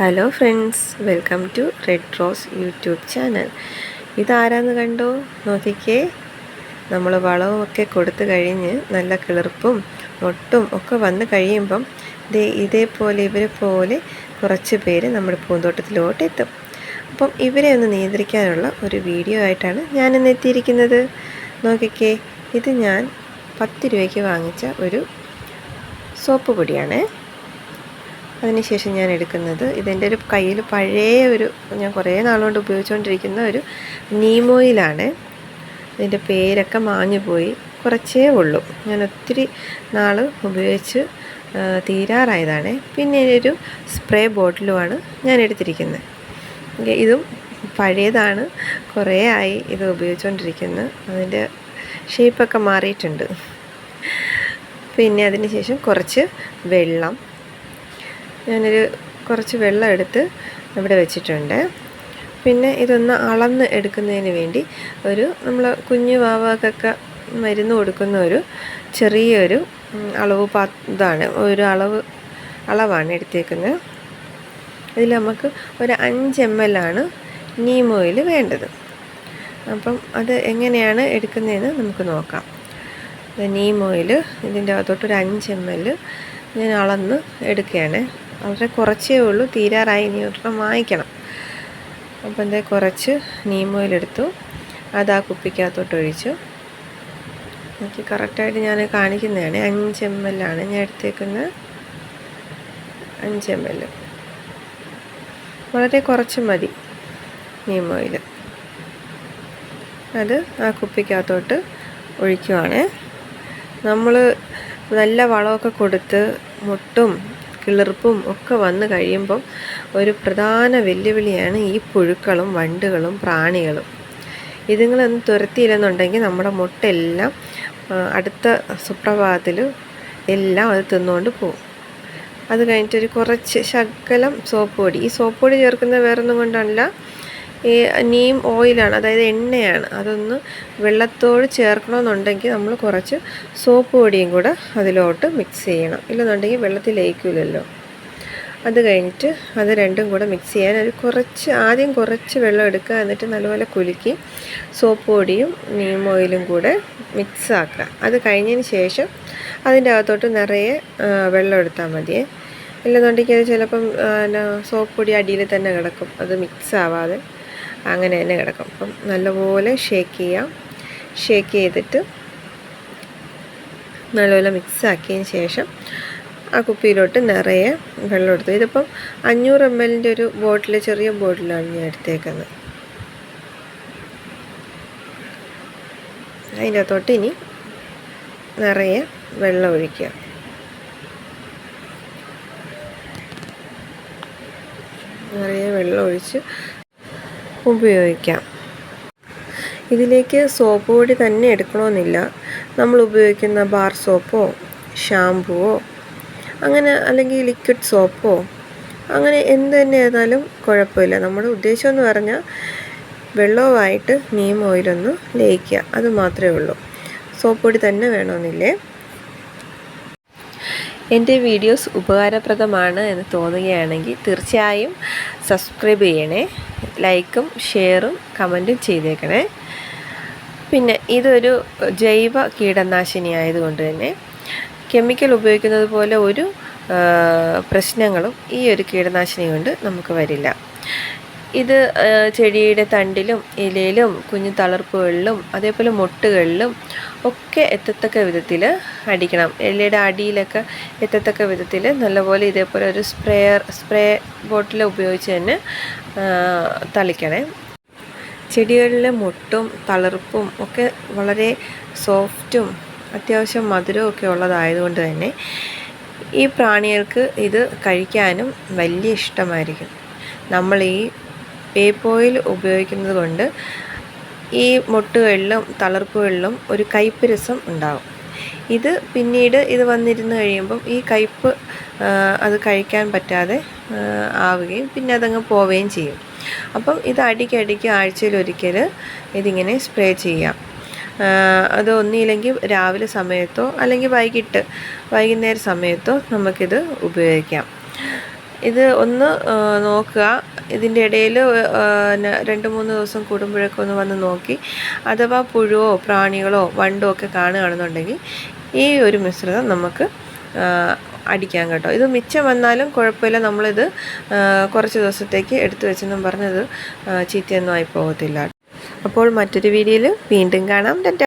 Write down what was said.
Hello friends welcome to red rose YouTube channel ഇതാരാന്ന് കണ്ടോ? നോക്കിക്കേ. നമ്മൾ വളവുമൊക്കെ കൊടുത്തു കഴിഞ്ഞ് നല്ല കിളിർപ്പും ഒട്ടും ഒക്കെ വന്നു കഴിയുമ്പം ദേ ഇതേപോലെ ഇവരെ പോലെ കുറച്ച് പേര് നമ്മുടെ പൂന്തോട്ടത്തിലോട്ട് എത്തും. അപ്പം ഇവരെ ഒന്ന് നിയന്ത്രിക്കാനുള്ള ഒരു വീഡിയോ ആയിട്ടാണ് ഞാനിന്ന് എത്തിയിരിക്കുന്നത്. നോക്കിക്കേ ഇത് ഞാൻ പത്ത് രൂപയ്ക്ക് വാങ്ങിച്ച ഒരു സോപ്പ് പൊടിയാണേ. അതിനുശേഷം ഞാൻ എടുക്കുന്നത് ഇതെന്റെ ഒരു കയ്യിൽ പഴയ ഒരു ഞാൻ കുറേ നാളുകൊണ്ട് ഉപയോഗിച്ചുകൊണ്ടിരിക്കുന്ന ഒരു നീമോയിലാണ് ഇതിന്റെ പേരൊക്കെ മാഞ്ഞു പോയി. കുറച്ചേ ഉള്ളൂ. ഞാൻ ഒത്തിരി നാൾ ഉപയോഗിച്ച് തീരാറായതാണ്. പിന്നെ ഒരു സ്പ്രേ ബോട്ടിലുമാണ് ഞാൻ എടുത്തിരിക്കുന്നത്. ഇതും പഴയതാണ്. കുറേ ആയി ഇത് ഉപയോഗിച്ചുകൊണ്ടിരിക്കുന്നത് അതിന്റെ ഷേപ്പൊക്കെ മാറിയിട്ടുണ്ട്. പിന്നെ അതിന് ശേഷം കുറച്ച് വെള്ളം. ഞാനൊരു കുറച്ച് വെള്ളം എടുത്ത് ഇവിടെ വെച്ചിട്ടുണ്ട്. പിന്നെ ഇതൊന്ന് അളന്ന് എടുക്കുന്നതിന് വേണ്ടി ഒരു നമ്മൾ കുഞ്ഞു വാവക്കൊക്കെ മരുന്ന് കൊടുക്കുന്ന ഒരു ചെറിയൊരു അളവ് പാ ഇതാണ്. ഒരു അളവ് അളവാണ് എടുത്തേക്കുന്നത്. ഇതിൽ നമുക്ക് ഒരു അഞ്ച് എം എൽ ആണ് നീം ഓയിൽ വേണ്ടത്. അപ്പം അത് എങ്ങനെയാണ് എടുക്കുന്നതെന്ന് നമുക്ക് നോക്കാം. നീം ഓയിൽ ഇതിന്റെ അകത്തോട്ടൊരു അഞ്ച് എം എൽ ഞാൻ അളന്ന് എടുക്കുകയാണ്. വളരെ കുറച്ചേ ഉള്ളൂ. തീരാറായി. ഇനി ഒരെണ്ണം വാങ്ങിക്കണം. അപ്പം എന്താ കുറച്ച് നീമോയിലെടുത്തു അത് ആ കുപ്പിക്കകത്തോട്ട് ഒഴിച്ചു. എനിക്ക് കറക്റ്റായിട്ട് ഞാൻ കാണിക്കുന്നതാണ്. അഞ്ച് എം എൽ ആണ്. ഞാൻ എടുത്തേക്കുന്ന അഞ്ച് എം എൽ വളരെ കുറച്ച് മതി നീമോയിൽ അത് ആ കുപ്പിക്കകത്തോട്ട് ഒഴിക്കുവാണ്. നമ്മൾ നല്ല വളമൊക്കെ കൊടുത്ത് മുട്ടും കിളിർപ്പും ഒക്കെ വന്നു കഴിയുമ്പം ഒരു പ്രധാന വെല്ലുവിളിയാണ് ഈ പുഴുക്കളും വണ്ടുകളും പ്രാണികളും. ഇതുങ്ങളൊന്നും തുരത്തിയില്ലെന്നുണ്ടെങ്കിൽ നമ്മുടെ മുട്ടെല്ലാം അടുത്ത സുപ്രഭാതത്തിൽ എല്ലാം അത് തിന്നുകൊണ്ട് പോകും അത് കഴിഞ്ഞിട്ടൊരു കുറച്ച് ശകലം സോപ്പ് പൊടി. ഈ സോപ്പ് പൊടി ചേർക്കുന്നത് വേറൊന്നും കൊണ്ടല്ല. ഈ നീം ഓയിലാണ് അതായത് എണ്ണയാണ്. അതൊന്ന് വെള്ളത്തോട് ചേർക്കണമെന്നുണ്ടെങ്കിൽ നമ്മൾ കുറച്ച് സോപ്പ് പൊടിയും കൂടെ അതിലോട്ട് മിക്സ് ചെയ്യണം. ഇല്ലെന്നുണ്ടെങ്കിൽ വെള്ളത്തിൽ ലയിക്കില്ലല്ലോ അത് കഴിഞ്ഞിട്ട് അത് രണ്ടും കൂടെ മിക്സ് ചെയ്യാൻ ഒരു കുറച്ച് ആദ്യം കുറച്ച് വെള്ളം എടുക്കുക എന്നിട്ട് നല്ലപോലെ കുലുക്കി സോപ്പ് പൊടിയും നീം ഓയിലും കൂടെ മിക്സ് ആക്കുക. അത് കഴിഞ്ഞതിന് ശേഷം അതിന്റെ അകത്തോട്ട് നിറയെ വെള്ളം എടുത്താൽ മതിയേ. ഇല്ലെന്നുണ്ടെങ്കിൽ അത് ചിലപ്പം സോപ്പ് പൊടി അടിയിൽ തന്നെ കിടക്കും. അത് മിക്സ് ആവാതെ. അങ്ങനെ തന്നെ കിടക്കും. അപ്പം നല്ലപോലെ ഷേക്ക് ചെയ്യാം. ഷേക്ക് ചെയ്തിട്ട് നല്ലപോലെ മിക്സാക്കിയതിന് ശേഷം ആ കുപ്പിയിലോട്ട് നിറയെ വെള്ളം എടുത്തു. ഇതിപ്പം അഞ്ഞൂറ് എം എല്ലിന്റെ ഒരു ബോട്ടിൽ ചെറിയ ബോട്ടിലാണ് ഞാൻ എടുത്തേക്കുന്നത്. അതിന്റെ അകത്തോട്ട് ഇനി നിറയെ വെള്ളം ഒഴിക്കുക. നിറയെ വെള്ളം ഒഴിച്ച് ഉപയോഗിക്കാം. ഇതിലേക്ക് സോപ്പ് പൊടി തന്നെ എടുക്കണമെന്നില്ല. നമ്മൾ ഉപയോഗിക്കുന്ന ബാർ സോപ്പോ ഷാമ്പുവോ അങ്ങനെ അല്ലെങ്കിൽ ലിക്വിഡ് സോപ്പോ അങ്ങനെ എന്ത് തന്നെ ഏതായാലും കുഴപ്പമില്ല. നമ്മുടെ ഉദ്ദേശം എന്ന് പറഞ്ഞാൽ വെള്ളവുമായിട്ട് നീം ഓയിലൊന്ന് ലയിക്കുക. അത് മാത്രമേ ഉള്ളൂ. സോപ്പ് പൊടി തന്നെ വേണമെന്നില്ലേ? എന്റെ വീഡിയോസ് ഉപകാരപ്രദമാണ് എന്ന് തോന്നുകയാണെങ്കിൽ തീർച്ചയായും സബ്സ്ക്രൈബ് ചെയ്യണേ. ലൈക്കും ഷെയറും കമന്റും ചെയ്തേക്കണേ. പിന്നെ ഇതൊരു ജൈവ കീടനാശിനി ആയതുകൊണ്ട് തന്നെ കെമിക്കൽ ഉപയോഗിക്കുന്നത് പോലെ ഒരു പ്രശ്നങ്ങളും ഈ ഒരു കീടനാശിനി കൊണ്ട് നമുക്ക് വരില്ല. ഇത് ചെടിയുടെ തണ്ടിലും ഇലയിലും കുഞ്ഞു തളർപ്പുകളിലും അതേപോലെ മൊട്ടുകളിലും ഒക്കെ എത്തത്തക്ക വിധത്തിൽ അടിക്കണം. ഇലയുടെ അടിയിലൊക്കെ എത്തത്തക്ക വിധത്തിൽ നല്ലപോലെ ഇതേപോലെ ഒരു സ്പ്രേയർ സ്പ്രേ ബോട്ടിൽ ഉപയോഗിച്ച് തന്നെ തളിക്കണേ. ചെടികളിലെ മുട്ടും തളിർപ്പും ഒക്കെ വളരെ സോഫ്റ്റും അത്യാവശ്യം മധുരവും ഒക്കെ ഉള്ളതായതുകൊണ്ട് തന്നെ ഈ പ്രാണികൾക്ക് ഇത് കഴിക്കാനും വലിയ ഇഷ്ടമായിരിക്കും. നമ്മൾ ഈ വേപ്പ് ഓയിൽ ഉപയോഗിക്കുന്നത് കൊണ്ട് ഈ മുട്ടുകളിലും തളർപ്പുകളിലും ഒരു കയ്പ്പ് രസം ഉണ്ടാവും. ഇത് പിന്നീട് ഇത് വന്നിരുന്ന് കഴിയുമ്പം ഈ കയ്പ്പ് അത് കഴിക്കാൻ പറ്റാതെ ആവുകയും പിന്നെ അതങ്ങ് പോവുകയും ചെയ്യും. അപ്പം ഇത് അടിക്കടിക്ക് ആഴ്ചയിൽ ഒരിക്കൽ ഇതിങ്ങനെ സ്പ്രേ ചെയ്യാം. അത് ഒന്നില്ലെങ്കിൽ രാവിലെ സമയത്തോ അല്ലെങ്കിൽ വൈകിട്ട് വൈകുന്നേര സമയത്തോ നമുക്കിത് ഉപയോഗിക്കാം. ഇത് ഒന്ന് നോക്കുക. ഇതിന്റെ ഇടയിൽ രണ്ട് മൂന്ന് ദിവസം കൂടുമ്പോഴൊക്കെ ഒന്ന് വന്ന് നോക്കി. അഥവാ പുഴുവോ പ്രാണികളോ വണ്ടോ ഒക്കെ കാണുകയാണെന്നുണ്ടെങ്കിൽ ഈ ഒരു മിശ്രിതം നമുക്ക് അടിക്കാം കേട്ടോ. ഇത് മിച്ചം വന്നാലും കുഴപ്പമില്ല. നമ്മളിത് കുറച്ച് ദിവസത്തേക്ക് എടുത്തു വെച്ചെന്നും പറഞ്ഞത് ചീത്തയൊന്നും ആയി പോകത്തില്ല. അപ്പോൾ മറ്റൊരു വീഡിയോയിൽ വീണ്ടും കാണാം.